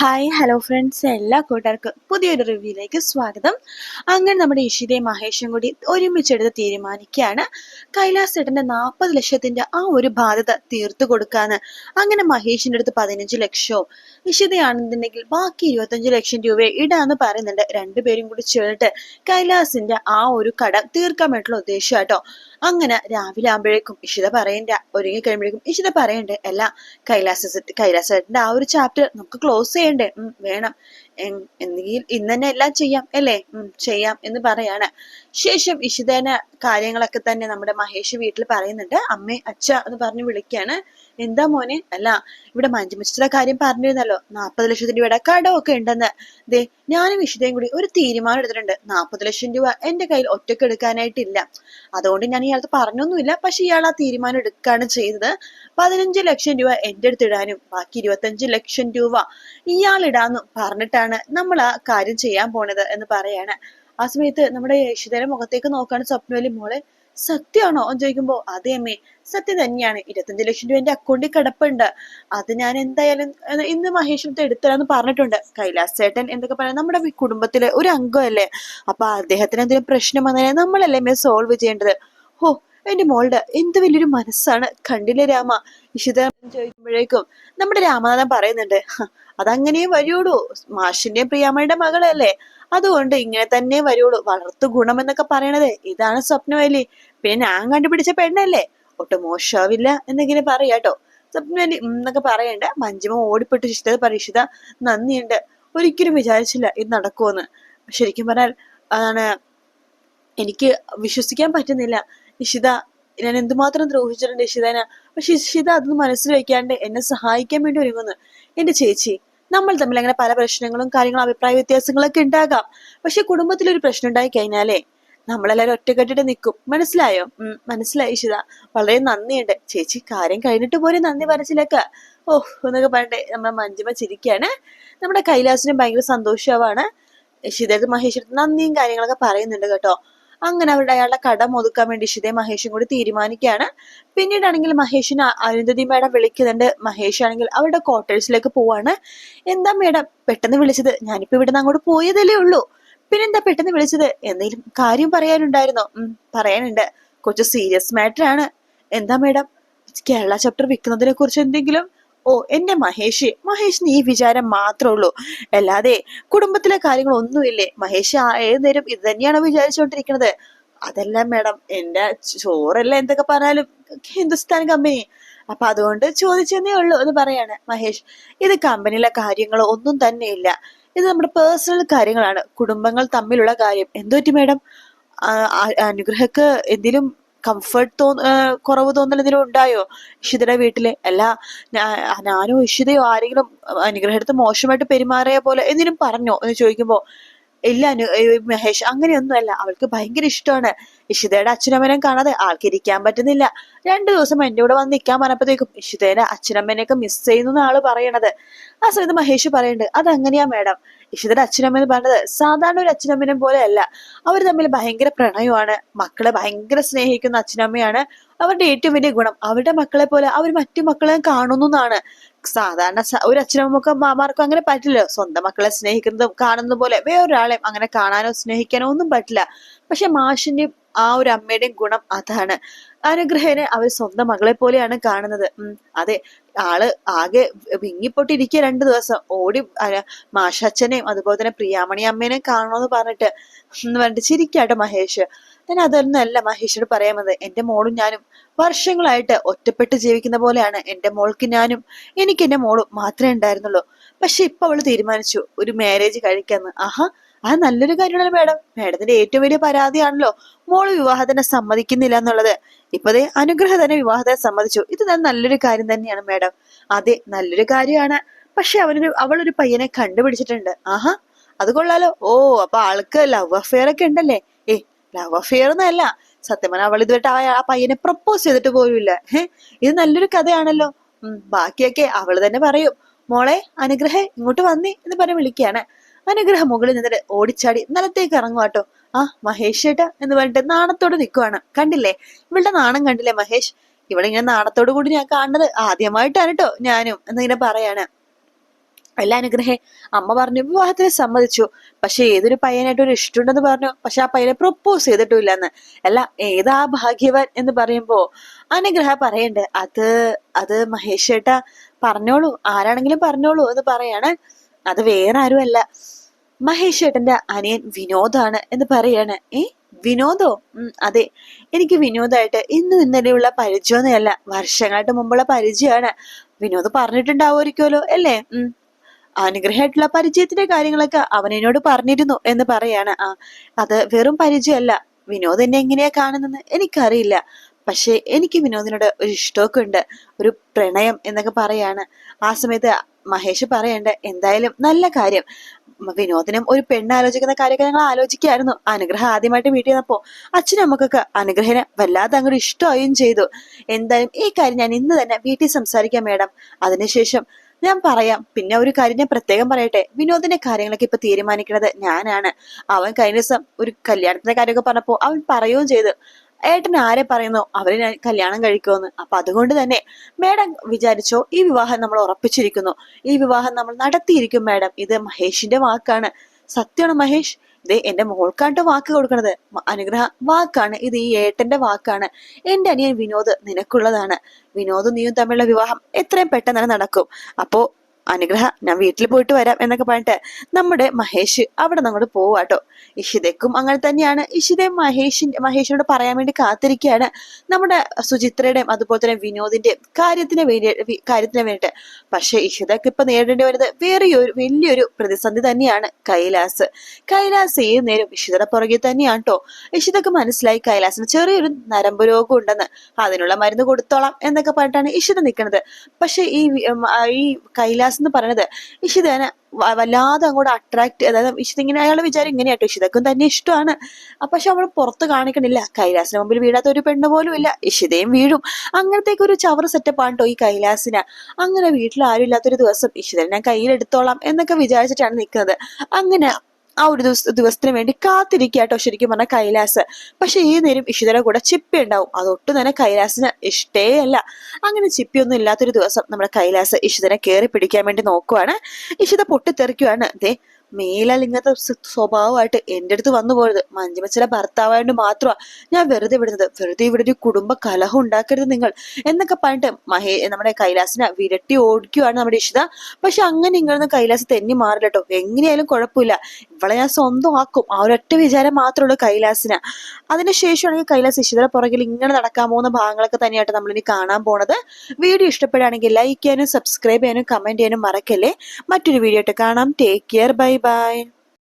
Hi hello friends എല്ലാ കൂട്ടർക്കും പുതിയൊരു റിവ്യൂയിലേക്ക് സ്വാഗതം. അങ്ങനെ നമ്മുടെ ഇഷിതയും മഹേഷും കൂടി ഒരുമിച്ചെടുത്ത് തീരുമാനിക്കുകയാണ്. കൈലാസ് ചേട്ടന്റെ നാൽപ്പത് ലക്ഷത്തിന്റെ ആ ഒരു ബാധ്യത തീർത്തു കൊടുക്കാന്ന്. അങ്ങനെ മഹേഷിന്റെ അടുത്ത് പതിനഞ്ച് ലക്ഷവും ഇഷിതയാണെന്നുണ്ടെങ്കിൽ ബാക്കി ഇരുപത്തഞ്ച് ലക്ഷം രൂപ ഇടാന്ന് പറയുന്നുണ്ട് രണ്ടുപേരും കൂടി ചേർന്നിട്ട് കൈലാസിന്റെ ആ ഒരു കട തീർക്കാൻ വേണ്ടിയുള്ള ഉദ്ദേശം കേട്ടോ അങ്ങനെ രാവിലെ ആകുമ്പോഴേക്കും ഇഷിത പറയണ്ട ഒരുങ്ങി കഴിയുമ്പോഴേക്കും ഇഷിത പറയണ്ട എല്ലാ കൈലാസ കൈലാസേട്ടന്റെ ആ ഒരു ചാപ്റ്റർ നമുക്ക് ക്ലോസ് ചെയ്യണ്ടേ ഉം വേണം. എന്നെങ്കിൽ ഇന്ന് തന്നെ എല്ലാം ചെയ്യാം അല്ലേ? ചെയ്യാം എന്ന് പറയാണ്. ശേഷം ഇഷിതേന കാര്യങ്ങളൊക്കെ തന്നെ നമ്മുടെ മഹേഷ് വീട്ടിൽ പറയുന്നുണ്ട്. അമ്മേ അച്ഛ എന്ന് പറഞ്ഞു വിളിക്കാണ്. എന്താ മോനെ? അല്ല ഇവിടെ മഞ്ജുമിച്ചിയുടെ കാര്യം പറഞ്ഞിരുന്നല്ലോ. നാൽപ്പത് ലക്ഷത്തിന്റെ രൂപയുടെ കടമൊക്കെ ഉണ്ടെന്ന്. ദേ ഞാനും ഇഷിതയും കൂടി ഒരു തീരുമാനം എടുത്തിട്ടുണ്ട്. നാൽപ്പത് ലക്ഷം രൂപ എന്റെ കയ്യിൽ ഒറ്റയ്ക്ക് എടുക്കാനായിട്ടില്ല. അതുകൊണ്ട് ഞാൻ ഇയാൾക്ക് പറഞ്ഞൊന്നുമില്ല. പക്ഷെ ഇയാൾ ആ തീരുമാനം എടുക്കുകയാണ് ചെയ്തത്. പതിനഞ്ച് ലക്ഷം രൂപ എന്റെ അടുത്ത് ഇടാനും ബാക്കി ഇരുപത്തഞ്ച് ലക്ഷം രൂപ ഇയാൾ ഇടാന്നും പറഞ്ഞിട്ടാണ് നമ്മൾ ആ കാര്യം ചെയ്യാൻ പോണത് എന്ന് പറയാണ്. ആ സമയത്ത് നമ്മുടെ യേശുദയുടെ മുഖത്തേക്ക് നോക്കാണ് സ്വപ്നവലി മോളെ. സത്യമാണോ? എന്ന് ചോദിക്കുമ്പോ അതേ അമ്മേ. സത്യം തന്നെയാണ്. ഇരുപത്തഞ്ച് ലക്ഷം രൂപ അക്കൗണ്ടിൽ കിടപ്പുണ്ട്. അത് ഞാൻ എന്തായാലും ഇന്ന് മഹേഷിനടുത്ത് എടുത്തരാന്ന് പറഞ്ഞിട്ടുണ്ട്. കൈലാസ് ചേട്ടൻ എന്തൊക്കെ പറയാം നമ്മുടെ കുടുംബത്തിലെ ഒരു അംഗമല്ലേ? അപ്പൊ അദ്ദേഹത്തിന് എന്തെങ്കിലും പ്രശ്നം വന്നാൽ നമ്മളല്ലേ മേ സോൾവ് ചെയ്യേണ്ടത്. ഓ എന്റെ മോളുടെ എന്ത് വലിയൊരു മനസ്സാണ്. കണ്ടില്ലേ രാമ? ഇഷിത ചോദിക്കുമ്പോഴേക്കും നമ്മുടെ രാമനാഥൻ പറയുന്നുണ്ട് അതങ്ങനെയും അതങ്ങനെ വരുള്ളൂ. മാഷിന്റെയും പ്രിയാമ്മയുടെ മകളല്ലേ. അതുകൊണ്ട് ഇങ്ങനെ തന്നെ വരുള്ളൂ. വളർത്തു ഗുണം എന്നൊക്കെ പറയണത്. ഇതാണ് സ്വപ്നവലി. പിന്നെ ഞാൻ കണ്ടുപിടിച്ച പെണ്ണല്ലേ? ഒട്ടും മോശമാവില്ല എന്നിങ്ങനെ പറയാട്ടോ സ്വപ്നവലി എന്നൊക്കെ പറയണ്ട. മഞ്ജുമ ഓടിപ്പെട്ട് ശിഷ്ട പരീക്ഷിത. നന്ദിയുണ്ട്. ഒരിക്കലും വിചാരിച്ചില്ല ഇത് നടക്കുമെന്ന് ശരിക്കും പറഞ്ഞാൽ അതാണ് എനിക്ക് വിശ്വസിക്കാൻ പറ്റുന്നില്ല. ഇഷിത ഞാൻ എന്തുമാത്രം ദ്രോഹിച്ചിട്ടുണ്ട് ഇഷിതനെ പക്ഷെ ഇഷിത അതൊന്നും മനസ്സിൽ വെക്കാണ്ട് എന്നെ സഹായിക്കാൻ വേണ്ടി ഒരുങ്ങുന്നു. എന്റെ ചേച്ചി നമ്മൾ തമ്മിൽ അങ്ങനെ പല പ്രശ്നങ്ങളും കാര്യങ്ങളും അഭിപ്രായ വ്യത്യാസങ്ങളൊക്കെ ഉണ്ടാകാം. പക്ഷെ കുടുംബത്തിൽ ഒരു പ്രശ്നം ഉണ്ടായി കഴിഞ്ഞാലേ നമ്മളെല്ലാരും ഒറ്റക്കെട്ടിട്ട് നിൽക്കും മനസ്സിലായോ? മനസ്സിലായി ഇഷിത. വളരെ നന്ദിയുണ്ട്. ചേച്ചി കാര്യം കഴിഞ്ഞിട്ട് പോലും നന്ദി പറച്ചിലൊക്കെ. ഓഹ് എന്നൊക്കെ പറഞ്ഞിട്ട് നമ്മുടെ മഞ്ജുമ ചിരിക്കാണ്. നമ്മുടെ കൈലാസിനും ഭയങ്കര സന്തോഷമാവാണ് ഇഷിതയുടെ മഹേഷിടത്ത് നന്ദിയും കാര്യങ്ങളൊക്കെ പറയുന്നുണ്ട് കേട്ടോ. അങ്ങനെ അവരുടെ അയാളുടെ കടം ഒതുക്കാൻ വേണ്ടി ഇഷിതയും മഹേഷും കൂടി തീരുമാനിക്കുകയാണ്. പിന്നീടാണെങ്കിൽ മഹേഷിന് അരുന്ധതി മേഡം വിളിക്കുന്നുണ്ട്. മഹേഷ് ആണെങ്കിൽ അവരുടെ ക്വാർട്ടേഴ്സിലേക്ക് പോവാണ്. എന്താ മേഡം പെട്ടെന്ന് വിളിച്ചത്? ഞാനിപ്പോ ഇവിടുന്ന് അങ്ങോട്ട് പോയതല്ലേ ഉള്ളൂ. പിന്നെന്താ പെട്ടെന്ന് വിളിച്ചത്? എന്തെങ്കിലും കാര്യം പറയാനുണ്ടായിരുന്നോ? പറയാനുണ്ട്. കുറച്ച് സീരിയസ് മാറ്റർ ആണ്. എന്താ മേഡം കേരള ചാപ്റ്റർ വിൽക്കുന്നതിനെ കുറിച്ച് എന്തെങ്കിലും? ഓ എന്റെ മഹേഷ്. മഹേഷിന് ഈ വിചാരം മാത്രമേ ഉള്ളൂ. അല്ലാതെ കുടുംബത്തിലെ കാര്യങ്ങൾ ഒന്നുമില്ലേ മഹേഷ് ഏതുനേരം ഏത് നേരം ഇത് തന്നെയാണോ വിചാരിച്ചുകൊണ്ടിരിക്കുന്നത് അതല്ല മേഡം എന്റെ ചോറല്ല എന്തൊക്കെ പറഞ്ഞാലും ഹിന്ദുസ്ഥാൻ കമ്പനി അപ്പൊ അതുകൊണ്ട് ചോദിച്ചെന്നേ ഉള്ളൂ എന്ന് പറയാണ് മഹേഷ്. ഇത് കമ്പനിയിലെ കാര്യങ്ങൾ ഒന്നും തന്നെ ഇല്ല ഇത് നമ്മുടെ പേഴ്സണൽ കാര്യങ്ങളാണ്. കുടുംബങ്ങൾ തമ്മിലുള്ള കാര്യം. എന്തുപറ്റി മേഡം? അനുഗ്രഹക്ക് എന്തെങ്കിലും കംഫർട്ട് തോ കുറവ് തോന്നൽ എന്തെങ്കിലും ഉണ്ടായോ? ഇഷിതയുടെ വീട്ടിൽ? അല്ല ഞാനോ ഇഷിതയോ ആരെങ്കിലും അനുഗ്രഹത്തെ മോശമായിട്ട് പെരുമാറിയ പോലെ എന്തിനും പറഞ്ഞോ എന്ന് ചോദിക്കുമ്പോ ഇല്ല അനു മഹേഷ് മഹേഷ് അങ്ങനെയൊന്നുമല്ല. അവൾക്ക് ഭയങ്കര ഇഷ്ടമാണ്. ഇഷിതയുടെ അച്ഛനമ്മനെയും കാണാതെ ആൾക്ക് ഇരിക്കാൻ പറ്റുന്നില്ല. രണ്ടു ദിവസം എന്റെ കൂടെ വന്ന് നിൽക്കാൻ പറഞ്ഞപ്പോഴത്തേക്കും ഇഷിതയുടെ അച്ഛനമ്മനെയൊക്കെ മിസ് ചെയ്യുന്നു ആൾ പറയണത്. ആ സമയത്ത് മഹേഷ് പറയുന്നുണ്ട് അതങ്ങനെയാ മേഡം ഇഷിതയുടെ അച്ഛനമ്മ പറഞ്ഞത് സാധാരണ ഒരു അച്ഛനമ്മനെ പോലെ അല്ല അവർ തമ്മിൽ ഭയങ്കര പ്രണയമാണ് മക്കളെ ഭയങ്കര സ്നേഹിക്കുന്ന അച്ഛനമ്മയാണ്. അവരുടെ ഏറ്റവും വലിയ ഗുണം അവരുടെ മക്കളെ പോലെ അവർ മറ്റു മക്കളെ കാണുന്നു എന്നാണ്. സാധാരണ ഒരു അച്ഛനമ്മക്കും മാമാർക്കും അങ്ങനെ പറ്റില്ല സ്വന്തം മക്കളെ സ്നേഹിക്കുന്നതും കാണുന്നത് പോലെ വേറൊരാളെയും അങ്ങനെ കാണാനോ സ്നേഹിക്കാനോ ഒന്നും പറ്റില്ല. പക്ഷെ മാഷിന്റെയും ആ ഒരു അമ്മയുടെയും ഗുണം അതാണ്. അനുഗ്രഹനെ അവർ സ്വന്തം മകളെ പോലെയാണ് കാണുന്നത്. അതെ ആൾ ആകെ വിങ്ങിപ്പൊട്ടിരിക്കുക രണ്ടു ദിവസം. ഓടി മാഷച്ചനെയും അതുപോലെ തന്നെ പ്രിയാമണി അമ്മേനെയും കാണണമെന്ന് പറഞ്ഞിട്ട് എന്ന് പറഞ്ഞിട്ട് ചിരിക്കാട്ടോ മഹേഷ്. ഞാൻ അതൊന്നല്ല മഹേഷിനോട് പറയാൻ വന്നത്. എന്റെ മോളും ഞാനും വർഷങ്ങളായിട്ട് ഒറ്റപ്പെട്ട് ജീവിക്കുന്ന പോലെയാണ്. എന്റെ മോൾക്ക് ഞാനും എനിക്ക് എന്റെ മോളും മാത്രമേ ഉണ്ടായിരുന്നുള്ളൂ. പക്ഷെ ഇപ്പൊ അവൾ തീരുമാനിച്ചു ഒരു മാരേജ് കഴിക്കാന്ന്. ആഹാ അത് നല്ലൊരു കാര്യമാണല്ലോ മേഡം. മേഡത്തിന്റെ ഏറ്റവും വലിയ പരാതിയാണല്ലോ മോൾ വിവാഹത്തിന് സമ്മതിക്കുന്നില്ല എന്നുള്ളത്. ഇപ്പതേ അനുഗ്രഹ തന്നെ വിവാഹത്തെ സമ്മതിച്ചു. ഇത് നല്ലൊരു കാര്യം തന്നെയാണ് മേഡം. അതെ നല്ലൊരു കാര്യമാണ്. പക്ഷെ അവനൊരു അവളൊരു പയ്യനെ കണ്ടുപിടിച്ചിട്ടുണ്ട്. ആഹാ അത് കൊള്ളാലോ. ഓ അപ്പൊ ആൾക്ക് ലവ് അഫെയർ ഒക്കെ ഉണ്ടല്ലേ? ഏ ലവ് അഫെയർ എന്നല്ല സത്യം പറഞ്ഞാൽ അവൾ ഇതുവരെ ആ പയ്യനെ പ്രപ്പോസ് ചെയ്തിട്ട് പോലുമില്ല. ഏഹ് ഇത് നല്ലൊരു കഥയാണല്ലോ. ഉം ബാക്കിയൊക്കെ അവൾ തന്നെ പറയും. മോളെ അനുഗ്രഹേ ഇങ്ങോട്ട് വന്നേ എന്ന് പറഞ്ഞ് വിളിക്കുകയാണ് അനുഗ്രഹം മുകളിൽ നിന്നിട്ട് ഓടിച്ചാടി നിലത്തേക്ക് ഇറങ്ങുവാട്ടോ ആ മഹേഷ് ചേട്ടാ എന്ന് പറഞ്ഞിട്ട് നാണത്തോടെ നിൽക്കുവാണ് കണ്ടില്ലേ? ഇവളുടെ നാണം കണ്ടില്ലേ മഹേഷ്? ഇവിടെ ഇങ്ങനെ നാണത്തോടു കൂടി ഞാൻ കാണുന്നത് ആദ്യമായിട്ടാണ് കേട്ടോ ഞാനും എന്നിങ്ങനെ പറയാണ്. അല്ല അനുഗ്രഹേ അമ്മ പറഞ്ഞു വിവാഹത്തിന് സമ്മതിച്ചു. പക്ഷെ ഏതൊരു പയ്യനായിട്ട് ഒരു ഇഷ്ടമുണ്ടെന്ന് പറഞ്ഞു. പക്ഷെ ആ പയ്യനെ പ്രൊപ്പോസ് ചെയ്തിട്ടില്ല എന്ന് അല്ല ഏതാ ഭാഗ്യവാൻ എന്ന് പറയുമ്പോ അനുഗ്രഹ പറയണ്ട് അത് അത് മഹേഷ് ചേട്ടാ പറഞ്ഞോളൂ. ആരാണെങ്കിലും പറഞ്ഞോളൂ എന്ന് പറയാണ്. അത് വേറെ ആരുമല്ല. മഹേഷ് ചേട്ടന്റെ അനിയൻ വിനോദാണ് എന്ന് പറയാണ്. ഏ വിനോദോ? അതെ. എനിക്ക് വിനോദായിട്ട് ഇന്നും ഇന്നലെയുള്ള പരിചയമൊന്നുമല്ല. വർഷങ്ങളായിട്ട് മുമ്പുള്ള പരിചയമാണ്. വിനോദ് പറഞ്ഞിട്ടുണ്ടാവുമായിരിക്കുമല്ലോ അല്ലേ? ഉം. അനുഗ്രഹമായിട്ടുള്ള പരിചയത്തിന്റെ കാര്യങ്ങളൊക്കെ അവൻ എന്നോട് പറഞ്ഞിരുന്നു എന്ന് പറയാണ്. ആ അത് വെറും പരിചയമല്ല. വിനോദ് എന്നെ എങ്ങനെയാ കാണുന്നെന്ന് എനിക്കറിയില്ല. പക്ഷെ എനിക്ക് വിനോദിനോട് ഒരു ഇഷ്ടമൊക്കെ ഉണ്ട്. ഒരു പ്രണയം എന്നൊക്കെ പറയാണ്. ആ സമയത്ത് മഹേഷ് പറയണ്ട എന്തായാലും നല്ല കാര്യം. വിനോദിനും ഒരു പെണ്ണ് ആലോചിക്കുന്ന കാര്യമൊക്കെ ഞങ്ങൾ ആലോചിക്കായിരുന്നു. അനുഗ്രഹം ആദ്യമായിട്ട് വീട്ടിൽ വന്നപ്പോൾ അച്ഛനും അമ്മക്കൊക്കെ അനുഗ്രഹനെ വല്ലാതെ അങ്ങോട്ട് ഇഷ്ടമായും ചെയ്തു. എന്തായാലും ഈ കാര്യം ഞാൻ ഇന്ന് തന്നെ വീട്ടിൽ സംസാരിക്കാം മേഡം അതിനുശേഷം ഞാൻ പറയാം. പിന്നെ ഒരു കാര്യം ഞാൻ പ്രത്യേകം പറയട്ടെ. വിനോദിന്റെ കാര്യങ്ങളൊക്കെ ഇപ്പൊ തീരുമാനിക്കുന്നത് ഞാനാണ്. അവൻ കഴിഞ്ഞ ദിവസം ഒരു കല്യാണത്തിന്റെ കാര്യമൊക്കെ പറഞ്ഞപ്പോ അവൻ പറയുകയും ചെയ്തു. ഏട്ടൻ ആരെ പറയുന്നോ? അവരെ ഞാൻ കല്യാണം കഴിക്കുമെന്ന്. അപ്പൊ അതുകൊണ്ട് തന്നെ മേഡം വിചാരിച്ചോ ഈ വിവാഹം നമ്മൾ ഉറപ്പിച്ചിരിക്കുന്നു. ഈ വിവാഹം നമ്മൾ നടത്തിയിരിക്കും മേഡം. ഇത് മഹേഷിന്റെ വാക്കാണ്. സത്യമാണ് മഹേഷ്? ഇത് എന്റെ മോൾക്കാണ്ട് വാക്ക് കൊടുക്കണത്. അനുഗ്രഹ വാക്കാണ്. ഇത് ഈ ഏട്ടന്റെ വാക്കാണ്. എന്റെ അനിയൻ വിനോദ് നിനക്കുള്ളതാണ്. വിനോദ് നീയും തമ്മിലുള്ള വിവാഹം എത്രയും പെട്ടെന്ന് നടക്കും. അപ്പോ അനുഗ്രഹ ഞാൻ വീട്ടിൽ പോയിട്ട് വരാം എന്നൊക്കെ പറഞ്ഞിട്ട് നമ്മുടെ മഹേഷ് അവിടെ അങ്ങോട്ട് പോവാട്ടോ. ഇഷിതയ്ക്കും അങ്ങനെ തന്നെയാണ്. ഇഷിതയും മഹേഷിന്റെ മഹേഷിനോട് പറയാൻ വേണ്ടി കാത്തിരിക്കുകയാണ്. നമ്മുടെ സുചിത്രയുടെയും അതുപോലെ തന്നെ വിനോദിന്റെയും കാര്യത്തിന് വേണ്ടി കാര്യത്തിന് വേണ്ടിയിട്ട്. പക്ഷെ ഇഷിതക്ക് ഇപ്പൊ നേരിടേണ്ടി വരുന്നത് വേറെയൊരു വലിയൊരു പ്രതിസന്ധി തന്നെയാണ് കൈലാസ്. കൈലാസ് ഏത് നേരം ഇഷിതയുടെ പുറകെ തന്നെയാണ് കേട്ടോ ഇഷിതക്ക് മനസ്സിലായി കൈലാസിന് ചെറിയൊരു നരമ്പ് രോഗം ഉണ്ടെന്ന്. അതിനുള്ള മരുന്ന് കൊടുത്തോളാം എന്നൊക്കെ പറഞ്ഞിട്ടാണ് ഇഷിത നിൽക്കുന്നത്. പക്ഷെ ഈ ഈ കൈലാസ് എന്ന് പറയുന്നത് ഇഷിതനെ വല്ലാതെ അങ്ങോട്ട് അട്രാക്ട് അതായത് ഇഷിത ഇങ്ങനെ അയാളുടെ വിചാരം ഇങ്ങനെയാട്ടോ ഇഷിതക്കും തന്നെ ഇഷ്ടമാണ്. പക്ഷെ അവൾ പുറത്ത് കാണിക്കണില്ല. കൈലാസിന് മുമ്പിൽ വീഴാത്ത ഒരു പെണ്ണ് പോലും ഇല്ല. ഇഷിതയും വീഴും. അങ്ങനത്തേക്ക് ഒരു ചവറ് സെറ്റപ്പാണ് ഈ കൈലാസിന്. അങ്ങനെ വീട്ടിൽ ആരും ഇല്ലാത്തൊരു ദിവസം ഇഷിതനെ ഞാൻ കയ്യിലെടുത്തോളാം എന്നൊക്കെ വിചാരിച്ചിട്ടാണ് നിൽക്കുന്നത് അങ്ങനെ ആ ഒരു ദിവസ ദിവസത്തിന് വേണ്ടി കാത്തിരിക്കുക കേട്ടോ ശരിക്കും പറഞ്ഞ കൈലാസ്. പക്ഷെ ഈ നേരം ഇഷിതയുടെ കൂടെ ചിപ്പി ഉണ്ടാവും. അതൊട്ടും തന്നെ കൈലാസിന് ഇഷ്ടേ അല്ല. അങ്ങനെ ചിപ്പിയൊന്നും ഇല്ലാത്തൊരു ദിവസം നമ്മുടെ കൈലാസ് ഇഷിതനെ കയറി പിടിക്കാൻ വേണ്ടി നോക്കുവാണ്. ഇഷിത പൊട്ടിത്തെറിക്കുവാണ്. ദേ മേലാൽ സ്വഭാവമായിട്ട് എന്റെ അടുത്ത് വന്നു പോയത്. മഞ്ജുമച്ചയുടെ ഭർത്താവായതുകൊണ്ട് മാത്രമാ ഞാൻ വെറുതെ വിടുന്നത്. വെറുതെ ഇവിടെ ഒരു കുടുംബ കലഹം ഉണ്ടാക്കരുത് നിങ്ങൾ എന്നൊക്കെ പറഞ്ഞിട്ട് മഹേ നമ്മുടെ കൈലാസിനെ വിരട്ടി ഓടിക്കുവാണ് നമ്മുടെ ഇഷിത. പക്ഷെ അങ്ങനെ ഇങ്ങനൊന്നും കൈലാസ് തെന്നി മാറില്ല കേട്ടോ എങ്ങനെയായാലും കുഴപ്പമില്ല. ഇവളെ ഞാൻ സ്വന്തം ആക്കും ആ ഒരൊറ്റ വിചാരം മാത്രമേ ഉള്ളൂ കൈലാസിന്. അതിനുശേഷമാണെങ്കിൽ കൈലാസ് ഇഷിതയുടെ പുറകിൽ ഇങ്ങനെ നടക്കാൻ പോകുന്ന ഭാഗങ്ങളൊക്കെ തന്നെയായിട്ട് നമ്മളിനി കാണാൻ പോണത്. വീഡിയോ ഇഷ്ടപ്പെടുകയാണെങ്കിൽ ലൈക്ക് ചെയ്യാനും സബ്സ്ക്രൈബ് ചെയ്യാനും കമന്റ് ചെയ്യാനും മറക്കല്ലേ. മറ്റൊരു വീഡിയോ ആയിട്ട് കാണാം. Take care bye bye